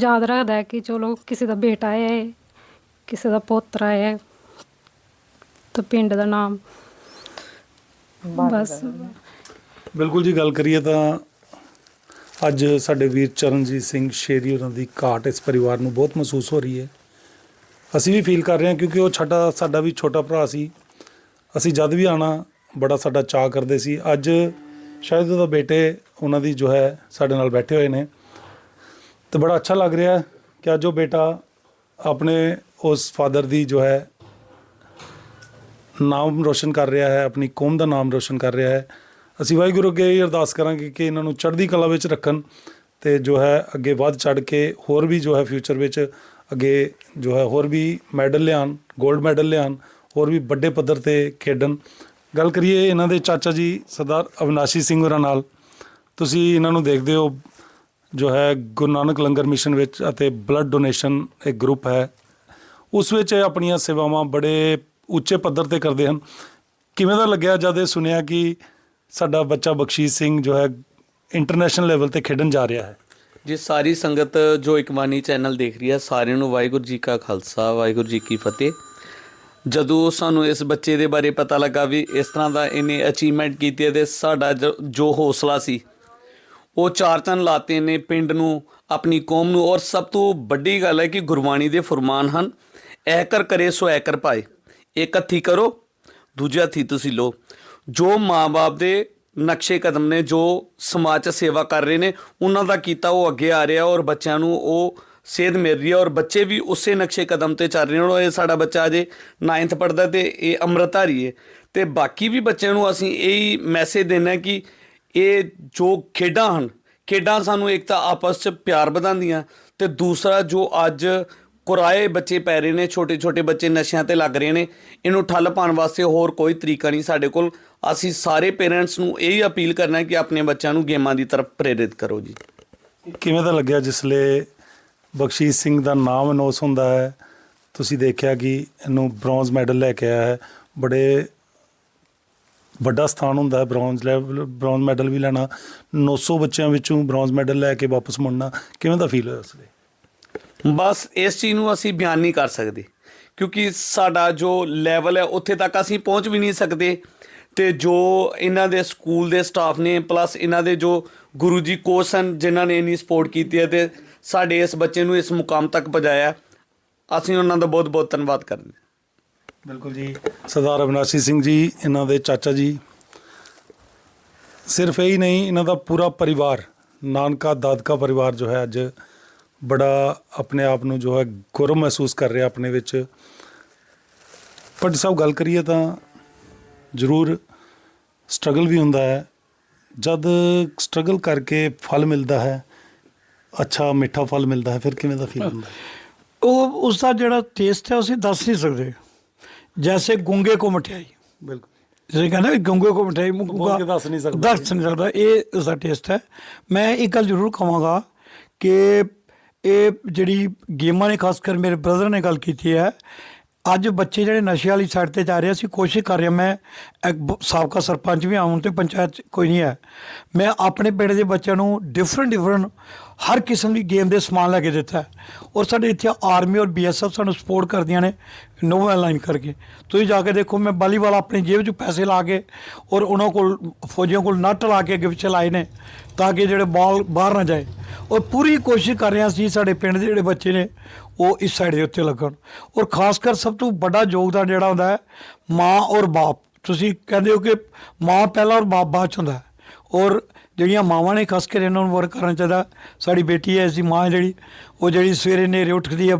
ਯਾਦ ਰੱਖਦਾ ਹੈ ਕਿ ਚਲੋ ਕਿਸੇ ਦਾ ਬੇਟਾ ਹੈ ਕਿਸੇ ਦਾ ਪੋਤਰਾ ਹੈ ਤਾਂ ਪਿੰਡ ਦਾ ਨਾਮ। ਬਸ। ਬਿਲਕੁਲ ਜੀ ਗੱਲ ਕਰੀਏ ਤਾਂ ਅੱਜ ਸਾਡੇ ਵੀਰ ਚਰਨਜੀਤ ਸਿੰਘ ਸ਼ੇਰੀ ਉਹਨਾਂ ਦੀ ਘਾਟ ਇਸ ਪਰਿਵਾਰ ਨੂੰ ਬਹੁਤ ਮਹਿਸੂਸ ਹੋ ਰਹੀ ਹੈ। ਅਸੀਂ ਵੀ ਫੀਲ ਕਰ ਰਹੇ ਹਾਂ ਕਿਉਂਕਿ ਉਹ ਛੋਟਾ ਸਾਡਾ ਵੀ ਛੋਟਾ ਭਰਾ ਸੀ। ਅਸੀਂ ਜਦ ਵੀ ਆਣਾ ਬੜਾ ਸਾਡਾ ਚਾਅ ਕਰਦੇ ਸੀ। ਅੱਜ ਸ਼ਾਇਦ ਉਹਦਾ ਬੇਟੇ ਉਹਨਾਂ ਦੀ ਜੋ ਹੈ ਸਾਡੇ ਨਾਲ ਬੈਠੇ ਹੋਏ ਨੇ। ਤੇ ਬੜਾ ਅੱਛਾ ਲੱਗ ਰਿਹਾ ਕਿ ਅੱਜ ਉਹ ਬੇਟਾ ਆਪਣੇ ਉਸ ਫਾਦਰ ਦੀ ਜੋ ਹੈ ਨਾਮ ਰੋਸ਼ਨ ਕਰ ਰਿਹਾ ਹੈ, ਆਪਣੀ ਕੌਮ ਦਾ ਨਾਮ ਰੋਸ਼ਨ ਕਰ ਰਿਹਾ ਹੈ। ਅਸੀਂ ਵਾਹਿਗੁਰੂ ਅੱਗੇ ਇਹ ਅਰਦਾਸ ਕਰਾਂਗੇ ਕਿ ਇਹਨਾਂ ਨੂੰ ਚੜ੍ਹਦੀ ਕਲਾ ਵਿੱਚ ਰੱਖਣ ਤੇ ਜੋ ਹੈ ਅੱਗੇ ਵੱਧ ਚੜ ਕੇ ਹੋਰ ਵੀ ਜੋ ਹੈ ਫਿਊਚਰ ਵਿੱਚ ਅੱਗੇ ਜੋ ਹੈ ਹੋਰ ਵੀ ਮੈਡਲ ਲਿਆਉਣ 골ਡ ਮੈਡਲ ਲਿਆਉਣ, ਹੋਰ ਵੀ ਵੱਡੇ ਪੱਧਰ ਤੇ ਖੇਡਣ। ਗੱਲ ਕਰੀਏ ਇਹਨਾਂ ਦੇ ਚਾਚਾ ਜੀ ਸਰਦਾਰ ਅਵਿਨਾਸ਼ੀ ਸਿੰਘ ਹੋਰਾਂ ਨਾਲ, ਤੁਸੀਂ ਇਹਨਾਂ ਨੂੰ ਦੇਖਦੇ ਹੋ ਜੋ ਹੈ ਗੁਰੂ ਨਾਨਕ ਲੰਗਰ ਮਿਸ਼ਨ ਵਿੱਚ ਅਤੇ ਬਲੱਡ ਡੋਨੇਸ਼ਨ ਇੱਕ ਗਰੁੱਪ ਹੈ। ਉਸ ਵਿੱਚ ਇਹ ਆਪਣੀਆਂ ਸੇਵਾਵਾਂ ਬੜੇ ਉੱਚੇ ਪੱਧਰ ਤੇ ਕਰਦੇ ਹਨ। ਕਿਵੇਂ ਦਾ ਲੱਗਿਆ ਜਦ ਇਹ ਸੁਣਿਆ ਕਿ ਸਾਡਾ ਬੱਚਾ ਬਖਸ਼ੀਸ਼ ਸਿੰਘ ਜੋ ਹੈ ਇੰਟਰਨੈਸ਼ਨਲ ਲੈਵਲ ਤੇ ਖੇਡਣ ਜਾ ਰਿਹਾ ਹੈ। ਜੀ, ਸਾਰੀ ਸੰਗਤ ਜੋ ਇਕਮਾਨੀ ਚੈਨਲ ਦੇਖ ਰਹੀ ਹੈ, ਸਾਰਿਆਂ ਨੂੰ ਵਾਹਿਗੁਰੂ ਜੀ ਕਾ ਖਾਲਸਾ, ਵਾਹਿਗੁਰੂ ਜੀ ਕੀ ਫਤਿਹ। ਜਦੋਂ ਸਾਨੂੰ ਇਸ ਬੱਚੇ ਦੇ ਬਾਰੇ ਪਤਾ ਲੱਗਾ ਵੀ ਇਸ ਤਰ੍ਹਾਂ ਦਾ ਇਹਨੇ ਅਚੀਵਮੈਂਟ ਕੀਤੀ ਹੈ ਤੇ ਸਾਡਾ ਜੋ- ਜੋ ਹੌਸਲਾ ਸੀ, ਉਹ ਚਾਰ ਚੰਨ ਲਾਤੇ ਨੇ ਪਿੰਡ ਨੂੰ, ਆਪਣੀ ਕੌਮ ਨੂੰ ਔਰ ਸਭ ਤੋਂ ਵੱਡੀ ਗੱਲ ਹੈ ਕਿ ਗੁਰਬਾਣੀ ਦੇ ਫਰਮਾਨ ਹਨ, ਐਕਰ ਕਰੇ ਸੋ ਐ ਕਰ ਪਾਏ, ਇੱਕ ਹੱਥੀ ਕਰੋ, ਦੂਜੇ ਹੱਥੀ ਤੁਸੀਂ ਲੋ ਜੋ ਮਾਂ-ਬਾਪ ਦੇ ਨਕਸ਼ੇ ਕਦਮ ਨੇ, ਜੋ ਸਮਾਜ 'ਚ ਸੇਵਾ ਕਰ ਰਹੇ ਨੇ, ਉਹਨਾਂ ਦਾ ਕੀਤਾ ਉਹ ਅੱਗੇ ਆ ਰਿਹਾ ਔਰ ਬੱਚਿਆਂ ਨੂੰ ਉਹ ਸੇਧ ਮਿਲ ਰਹੀ ਹੈ ਔਰ ਬੱਚੇ ਵੀ ਉਸੇ ਨਕਸ਼ੇ ਕਦਮ ਤੇ ਚੱਲ ਰਹੇ ਨੇ ਔਰ ਇਹ ਸਾਡਾ ਬੱਚਾ ਅਜੇ 9th ਪੜਦਾ ਤੇ ਇਹ ਅੰਮ੍ਰਿਤਧਾਰੀ ਹੈ। ਤੇ ਬਾਕੀ ਵੀ ਬੱਚਿਆਂ ਨੂੰ ਅਸੀਂ ਇਹੀ ਮੈਸੇਜ ਦੇਣਾ ਕਿ ਇਹ ਜੋ ਖੇਡਾਂ ਹਨ, ਖੇਡਾਂ ਸਾਨੂੰ ਇੱਕ ਤਾਂ ਆਪਸ 'ਚ ਪਿਆਰ ਵਧਾਉਂਦੀਆਂ ਤੇ ਦੂਸਰਾ ਜੋ ਅੱਜ ਕੁਰਾਏ ਬੱਚੇ ਪੈ ਰਹੇ ਨੇ ਛੋਟੇ ਛੋਟੇ ਬੱਚੇ ਨਸ਼ਿਆਂ ਤੇ ਲੱਗ ਰਹੇ ਨੇ, ਇਹਨੂੰ ਠੱਲ ਪਾਉਣ ਵਾਸਤੇ ਹੋਰ ਕੋਈ ਤਰੀਕਾ ਨਹੀਂ ਸਾਡੇ ਕੋਲ। ਅਸੀਂ ਸਾਰੇ ਪੇਰੈਂਟਸ ਨੂੰ ਇਹੀ ਅਪੀਲ ਕਰਨਾ ਹੈ ਕਿ ਆਪਣੇ ਬੱਚਿਆਂ ਨੂੰ ਗੇਮਾਂ ਦੀ ਤਰਫ ਪ੍ਰੇਰਿਤ ਕਰੋ ਜੀ। ਕਿਵੇਂ ਦਾ ਲੱਗਿਆ ਜਿਸਲੇ ਬਖਸ਼ੀਸ਼ ਸਿੰਘ ਦਾ ਨਾਮ ਅਨਾਉਂਸ ਹੁੰਦਾ ਹੈ? ਤੁਸੀਂ ਦੇਖਿਆ ਕਿ ਇਹਨੂੰ ਬ੍ਰੌਂਜ਼ ਮੈਡਲ ਲੈ ਕੇ ਆਇਆ ਹੈ। ਬੜੇ ਵੱਡਾ ਸਥਾਨ ਹੁੰਦਾ ਹੈ ਬ੍ਰੌਂਜ਼ ਲੈਵਲ ਬ੍ਰੌਂਜ਼ ਮੈਡਲ ਵੀ ਲੈਣਾ। 900 ਬੱਚਿਆਂ ਵਿੱਚੋਂ ਬ੍ਰੌਂਜ਼ ਮੈਡਲ ਲੈ ਕੇ ਵਾਪਸ ਮੁੜਨਾ ਕਿਵੇਂ ਦਾ ਫੀਲ ਹੋਇਆ ਉਸ ਵੇਲੇ? ਬਸ ਇਸ ਚੀਜ਼ ਨੂੰ ਅਸੀਂ ਬਿਆਨ ਨਹੀਂ ਕਰ ਸਕਦੇ ਕਿਉਂਕਿ ਸਾਡਾ ਜੋ ਲੈਵਲ ਹੈ ਉੱਥੇ ਤੱਕ ਅਸੀਂ ਪਹੁੰਚ ਵੀ ਨਹੀਂ ਸਕਦੇ। ਤੇ ਜੋ ਇਹਨਾਂ ਦੇ ਸਕੂਲ ਦੇ ਸਟਾਫ ਨੇ, ਪਲੱਸ ਇਹਨਾਂ ਦੇ ਜੋ ਗੁਰੂ ਜੀ ਕੋਚ ਹਨ ਜਿਨ੍ਹਾਂ ਨੇ ਇੰਨੀ ਸਪੋਰਟ ਕੀਤੀ ਹੈ ਤੇ ਸਾਡੇ ਇਸ ਬੱਚੇ ਨੂੰ ਇਸ ਮੁਕਾਮ ਤੱਕ ਪਹੁੰਚਾਇਆ ਅਸੀਂ ਉਹਨਾਂ ਦਾ ਬਹੁਤ ਬਹੁਤ ਧੰਨਵਾਦ ਕਰਦੇ ਹਾਂ। ਬਿਲਕੁਲ ਜੀ। ਸਰਦਾਰ ਅਵਿਨਾਸ਼ੀ ਸਿੰਘ ਜੀ, ਇਹਨਾਂ ਦੇ ਚਾਚਾ ਜੀ। ਸਿਰਫ ਇਹ ਹੀ ਨਹੀਂ, ਇਹਨਾਂ ਦਾ ਪੂਰਾ ਪਰਿਵਾਰ, ਨਾਨਕਾ ਦਾਦਕਾ ਪਰਿਵਾਰ ਜੋ ਹੈ ਅੱਜ ਬੜਾ ਆਪਣੇ ਆਪ ਨੂੰ ਜੋ ਹੈ ਗੌਰਵ ਮਹਿਸੂਸ ਕਰ ਰਿਹਾ ਆਪਣੇ ਵਿੱਚ। ਪਰ ਸਾਹਿਬ, ਗੱਲ ਕਰੀਏ ਤਾਂ ਜ਼ਰੂਰ ਸਟਰਗਲ ਵੀ ਹੁੰਦਾ ਹੈ। ਜਦ ਸਟਰਗਲ ਕਰਕੇ ਫਲ ਮਿਲਦਾ ਹੈ ਅੱਛਾ ਮਿੱਠਾ ਫਲ ਮਿਲਦਾ ਹੈ ਫਿਰ ਕਿਵੇਂ ਦਾ ਫੀਲ ਹੁੰਦਾ ਉਹ ਉਸ ਦਾ ਜਿਹੜਾ ਟੇਸਟ ਹੈ ਅਸੀਂ ਦੱਸ ਨਹੀਂ ਸਕਦੇ। ਜੈਸੇ ਗੁੰਗੇ ਕੋ ਮਠਿਆਈ। ਬਿਲਕੁਲ। ਜਿਵੇਂ ਕਹਿੰਦਾ ਗੁੰਗੇ ਕੋ ਮਠਿਆਈ ਕੇ ਦੱਸ ਨਹੀਂ ਸਕਦਾ। ਦੱਸ ਨਹੀਂ ਸਕਦਾ ਇਹ ਉਸ ਦਾ ਟੇਸਟ ਹੈ। ਮੈਂ ਇੱਕ ਗੱਲ ਜ਼ਰੂਰ ਕਹਾਂਗਾ ਕਿ ਇਹ ਜਿਹੜੀ ਗੇਮਾਂ ਨੇ ਖਾਸ ਕਰ ਮੇਰੇ ਬ੍ਰਦਰ ਨੇ ਗੱਲ ਕੀਤੀ ਹੈ ਅੱਜ ਬੱਚੇ ਜਿਹੜੇ ਨਸ਼ੇ ਵਾਲੀ ਸਾਈਡ ਤੇ ਜਾ ਰਹੇ ਆ, ਅਸੀਂ ਕੋਸ਼ਿਸ਼ ਕਰ ਰਹੇ ਹਾਂ ਮੈਂ ਇੱਕ ਬ- ਸਾਬਕਾ ਸਰਪੰਚ ਵੀ ਹਾਂ ਹੁਣ ਤੇ ਪੰਚਾਇਤ 'ਚ ਕੋਈ ਨਹੀਂ ਹੈ। ਮੈਂ ਆਪਣੇ ਪਿੰਡ ਦੇ ਬੱਚਿਆਂ ਨੂੰ ਡਿਫਰੈਂਟ ਡਿਫਰੈਂਟ ਹਰ ਕਿਸਮ ਦੀ ਗੇਮ ਦੇ ਸਮਾਨ ਲੈ ਕੇ ਦਿੱਤਾ ਹੈ। ਔਰ ਸਾਡੇ ਇੱਥੇ ਆਰਮੀ ਔਰ ਬੀਐਸਐਫ ਸਾਨੂੰ ਸਪੋਰਟ ਕਰਦੀਆਂ ਨੇ ਨੋਵਾ ਲਾਈਨ ਕਰਕੇ। ਤੁਸੀਂ ਜਾ ਕੇ ਦੇਖੋ ਮੈਂ ਵਾਲੀਬਾਲ ਆਪਣੀ ਜੇਬ 'ਚ ਪੈਸੇ ਲਾ ਕੇ ਔਰ ਉਹਨਾਂ ਕੋਲ ਫੌਜੀਆਂ ਕੋਲ ਨੱਟ ਲਾ ਕੇ ਅੱਗੇ ਪਿੱਛੇ ਲਾਏ ਨੇ ਤਾਂ ਕਿ ਜਿਹੜੇ ਬਾਲ ਬਾਹਰ ਨਾ ਜਾਏ। ਔਰ ਪੂਰੀ ਕੋਸ਼ਿਸ਼ ਕਰ ਰਹੇ ਹਾਂ ਅਸੀਂ ਸਾਡੇ ਪਿੰਡ ਦੇ ਜਿਹੜੇ ਬੱਚੇ ਨੇ, ਉਹ ਇਸ ਸਾਈਡ ਦੇ ਉੱਤੇ ਲੱਗਣ। ਔਰ ਖਾਸ ਕਰ ਸਭ ਤੋਂ ਵੱਡਾ ਯੋਗਦਾਨ ਜਿਹੜਾ ਹੁੰਦਾ ਹੈ, ਮਾਂ ਔਰ ਬਾਪ। ਤੁਸੀਂ ਕਹਿੰਦੇ ਹੋ ਕਿ ਮਾਂ ਪਹਿਲਾਂ ਔਰ ਬਾਪ ਬਾਅਦ 'ਚ ਹੁੰਦਾ ਔਰ ਜਿਹੜੀਆਂ ਮਾਵਾਂ ਨੇ ਖਾਸ ਕਰ ਇਹਨਾਂ ਨੂੰ ਵਰਕ ਕਰਨਾ ਚਾਹੀਦਾ। ਸਾਡੀ ਬੇਟੀ ਹੈ ਐਸੀ ਮਾਂ ਜਿਹੜੀ, ਉਹ ਜਿਹੜੀ ਸਵੇਰੇ ਨੇਰੇ ਉੱਠਦੀ ਹੈ,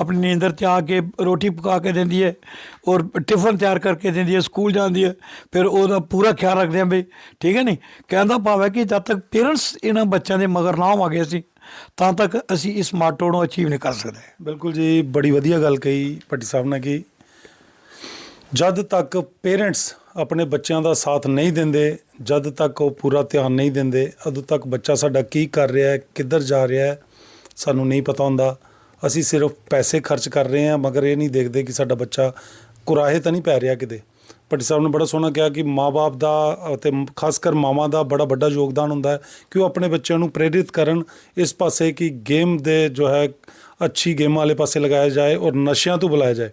ਆਪਣੀ ਨੀਂਦਰ ਤੇ ਆ ਕੇ ਰੋਟੀ ਪਕਾ ਕੇ ਦਿੰਦੀ ਹੈ ਔਰ ਟਿਫਨ ਤਿਆਰ ਕਰਕੇ ਦਿੰਦੀ ਹੈ, ਸਕੂਲ ਜਾਂਦੀ ਹੈ। ਫਿਰ ਉਹਦਾ ਪੂਰਾ ਖਿਆਲ ਰੱਖਦੇ ਆ ਬਈ ਠੀਕ ਹੈ ਨਹੀਂ? ਕਹਿੰਦਾ ਭਾਵੇਂ ਕਿ ਜਦ ਤੱਕ ਪੇਰੈਂਟਸ ਇਹਨਾਂ ਬੱਚਿਆਂ ਦੇ ਮਗਰ ਨਾ ਹੋਵਾਂਗੇ ਅਸੀਂ, ਤਾਂ ਤੱਕ ਅਸੀਂ ਇਸ ਮਾਟੋ ਨੂੰ ਅਚੀਵ ਨਹੀਂ ਕਰ ਸਕਦੇ। ਬਿਲਕੁਲ ਜੀ, ਬੜੀ ਵਧੀਆ ਗੱਲ ਕਹੀ ਭੱਟੀ ਸਾਹਿਬ ਨੇ ਕਿ ਜਦ ਤੱਕ ਪੇਰੈਂਟਸ ਆਪਣੇ ਬੱਚਿਆਂ ਦਾ ਸਾਥ ਨਹੀਂ ਦਿੰਦੇ, ਜਦ ਤੱਕ ਉਹ ਪੂਰਾ ਧਿਆਨ ਨਹੀਂ ਦਿੰਦੇ ਉਦੋਂ ਤੱਕ ਬੱਚਾ ਸਾਡਾ ਕੀ ਕਰ ਰਿਹਾ ਹੈ, ਕਿੱਧਰ ਜਾ ਰਿਹਾ ਹੈ, ਸਾਨੂੰ ਨਹੀਂ ਪਤਾ ਹੁੰਦਾ। ਅਸੀਂ ਸਿਰਫ ਪੈਸੇ ਖਰਚ ਕਰ ਰਹੇ ਹਾਂ, ਮਗਰ ਇਹ ਨਹੀਂ ਦੇਖਦੇ ਕਿ ਸਾਡਾ ਬੱਚਾ ਕੁਰਾਹੇ ਤਾਂ ਨਹੀਂ ਪੈ ਰਿਹਾ ਕਿਤੇ। ਭੱਟੀ ਸਾਹਿਬ ਨੇ ਬੜਾ ਸੋਹਣਾ ਕਿਹਾ ਕਿ ਮਾਪੇ ਦਾ ਅਤੇ ਖਾਸ ਕਰ ਮਾਵਾਂ ਦਾ ਬੜਾ ਵੱਡਾ ਯੋਗਦਾਨ ਹੁੰਦਾ ਹੈ ਕਿ ਉਹ ਆਪਣੇ ਬੱਚਿਆਂ ਨੂੰ ਪ੍ਰੇਰਿਤ ਕਰਨ। ਇਸ ਪਾਸੇ ਕਿ ਗੇਮ ਦੇ ਜੋ ਹੈ, ਅੱਛੀ ਗੇਮਾਂ ਵਾਲੇ ਪਾਸੇ ਲਗਾਇਆ ਜਾਏ ਔਰ ਨਸ਼ਿਆਂ ਤੋਂ ਬੁਲਾਇਆ ਜਾਏ।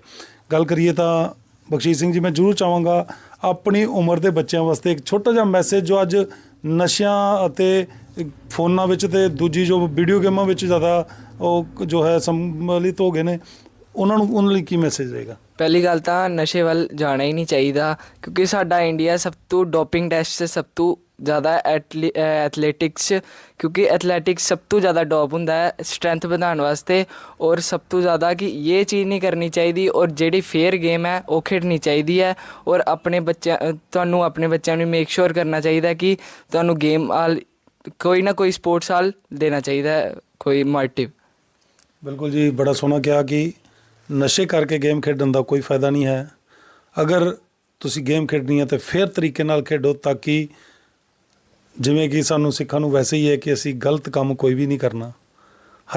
ਗੱਲ ਕਰੀਏ ਤਾਂ ਬਖਸ਼ੀਸ਼ ਸਿੰਘ ਜੀ, ਮੈਂ ਜ਼ਰੂਰ ਚਾਹਾਂਗਾ ਆਪਣੀ ਉਮਰ ਦੇ ਬੱਚਿਆਂ ਵਾਸਤੇ ਇੱਕ ਛੋਟਾ ਜਿਹਾ ਮੈਸੇਜ ਜੋ ਅੱਜ ਨਸ਼ਿਆਂ ਅਤੇ ਫੋਨਾਂ ਵਿੱਚ ਤੇ ਦੂਜੀ ਜੋ ਵੀਡੀਓ ਗੇਮਾਂ ਵਿੱਚ ਜ਼ਿਆਦਾ ਉਹ ਜੋ ਹੈ ਸੰਮਿਲਿਤ ਹੋ ਗਏ ਨੇ, ਉਹਨਾਂ ਨੂੰ, ਉਹਨਾਂ ਲਈ ਕੀ ਮੈਸੇਜ ਰਹੇਗਾ? ਪਹਿਲੀ ਗੱਲ ਤਾਂ ਨਸ਼ੇ ਵੱਲ ਜਾਣਾ ਹੀ ਨਹੀਂ ਚਾਹੀਦਾ, ਕਿਉਂਕਿ ਸਾਡਾ ਇੰਡੀਆ ਸਭ ਤੋਂ ਡੋਪਿੰਗ ਟੈਸਟ 'ਚ ਸਭ ਤੋਂ ਜ਼ਿਆਦਾ ਐਥਲੈਟਿਕਸ ਕਿਉਂਕਿ ਐਥਲੈਟਿਕਸ ਸਭ ਤੋਂ ਜ਼ਿਆਦਾ ਡੋਪ ਹੁੰਦਾ ਹੈ ਸਟਰੈਂਥ ਵਧਾਉਣ ਵਾਸਤੇ ਔਰ ਸਭ ਤੋਂ ਜ਼ਿਆਦਾ ਕਿ ਇਹ ਚੀਜ਼ ਨਹੀਂ ਕਰਨੀ ਚਾਹੀਦੀ ਔਰ ਜਿਹੜੀ ਫੇਅਰ ਗੇਮ ਹੈ ਉਹ ਖੇਡਣੀ ਚਾਹੀਦੀ ਹੈ ਔਰ ਆਪਣੇ ਬੱਚਿਆਂ ਤੁਹਾਨੂੰ ਆਪਣੇ ਬੱਚਿਆਂ ਨੂੰ ਮੇਕ ਸ਼ੋਰ ਕਰਨਾ ਚਾਹੀਦਾ ਕਿ ਤੁਹਾਨੂੰ ਗੇਮ ਆਲ ਕੋਈ ਨਾ ਕੋਈ ਸਪੋਰਟਸ ਆਲ ਦੇਣਾ ਚਾਹੀਦਾ ਕੋਈ ਮੋਟਿਵ ਬਿਲਕੁਲ ਜੀ, ਬੜਾ ਸੋਹਣਾ ਕਿਹਾ ਕਿ ਨਸ਼ੇ ਕਰਕੇ ਗੇਮ ਖੇਡਣ ਦਾ ਕੋਈ ਫਾਇਦਾ ਨਹੀਂ ਹੈ। ਅਗਰ ਤੁਸੀਂ ਗੇਮ ਖੇਡਣੀ ਹੈ ਤਾਂ ਫੇਅਰ ਤਰੀਕੇ ਨਾਲ ਖੇਡੋ ਤਾਂ ਕਿ ਜਿਵੇਂ ਕਿ ਸਾਨੂੰ ਸਿੱਖਾਂ ਨੂੰ ਵੈਸੇ ਹੀ ਹੈ ਕਿ ਅਸੀਂ ਗਲਤ ਕੰਮ ਕੋਈ ਵੀ ਨਹੀਂ ਕਰਨਾ।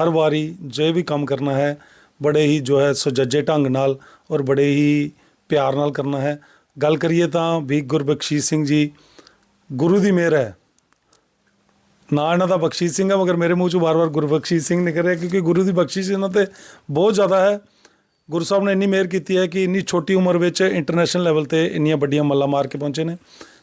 ਹਰ ਵਾਰੀ ਜੇ ਵੀ ਕੰਮ ਕਰਨਾ ਹੈ, ਬੜੇ ਹੀ ਜੋ ਹੈ ਸੁਜੱਜੇ ਢੰਗ ਨਾਲ ਔਰ ਬੜੇ ਹੀ ਪਿਆਰ ਨਾਲ ਕਰਨਾ ਹੈ। ਗੱਲ ਕਰੀਏ ਤਾਂ ਵੀ ਗੁਰਬਖਸ਼ੀਸ਼ ਸਿੰਘ ਜੀ, ਗੁਰੂ ਦੀ ਮਿਹਰ ਹੈ। ਨਾ ਇਹਨਾਂ ਦਾ ਬਖਸ਼ੀਸ਼ ਸਿੰਘ ਹੈ, ਮਗਰ ਮੇਰੇ ਮੂੰਹ ਚੋਂ ਵਾਰ-ਵਾਰ ਗੁਰਬਖਸ਼ੀਸ਼ ਸਿੰਘ ਨਿਕਲ ਰਿਹਾ, ਕਿਉਂਕਿ ਗੁਰੂ ਦੀ ਬਖਸ਼ਿਸ਼ ਇਹਨਾਂ ਤੇ ਬਹੁਤ ਜ਼ਿਆਦਾ ਹੈ। ਗੁਰੂ ਸਾਹਿਬ ਨੇ ਇੰਨੀ ਮਿਹਰ ਕੀਤੀ ਹੈ ਕਿ ਇੰਨੀ ਛੋਟੀ ਉਮਰ ਵਿੱਚ ਇੰਟਰਨੈਸ਼ਨਲ ਲੈਵਲ ਤੇ ਇੰਨੀਆਂ ਵੱਡੀਆਂ ਮੱਲਾਂ ਮਾਰ ਕੇ ਪਹੁੰਚੇ ਨੇ।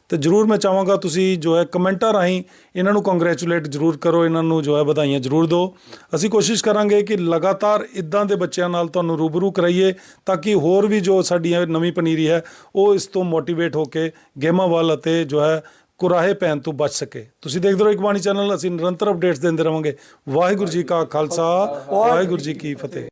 ਤੇ ਜਰੂਰ ਮੈਂ ਚਾਹਾਂਗਾ ਤੁਸੀਂ ਜੋ ਹੈ ਕਮੈਂਟਾਂ ਰਾਹੀਂ ਇਹਨਾਂ ਨੂੰ ਕੰਗ੍ਰੈਚੁਲੇਟ ਜਰੂਰ ਕਰੋ, ਇਹਨਾਂ ਨੂੰ ਜੋ ਹੈ ਵਧਾਈਆਂ ਜਰੂਰ ਦਿਓ। ਅਸੀਂ ਕੋਸ਼ਿਸ਼ ਕਰਾਂਗੇ ਕਿ ਲਗਾਤਾਰ ਇਦਾਂ ਦੇ ਬੱਚਿਆਂ ਨਾਲ ਤੁਹਾਨੂੰ ਰੂਬਰੂ ਕਰਾਈਏ ਤਾਂ ਕਿ ਹੋਰ ਵੀ ਜੋ ਸਾਡੀ ਨਵੀਂ ਪਨੀਰੀ ਹੈ, ਉਹ ਇਸ ਤੋਂ ਮੋਟੀਵੇਟ ਹੋ ਕੇ ਗੇਮਾਂ ਵੱਲ ਅਤੇ ਜੋ ਹੈ ਕੁਰਾਹੇ ਪੈਣ ਤੋਂ ਬਚ ਸਕੇ। ਤੁਸੀਂ ਦੇਖਦੇ ਰਹੋ ਇੱਕ ਬਾਣੀ ਚੈਨਲ, ਅਸੀਂ ਨਿਰੰਤਰ ਅਪਡੇਟਸ ਦਿੰਦੇ ਰਵਾਂਗੇ। ਵਾਹਿਗੁਰੂ ਜੀ ਕਾ ਖਾਲਸਾ, ਵਾਹਿਗੁਰੂ ਜੀ ਕੀ ਫਤਿਹ।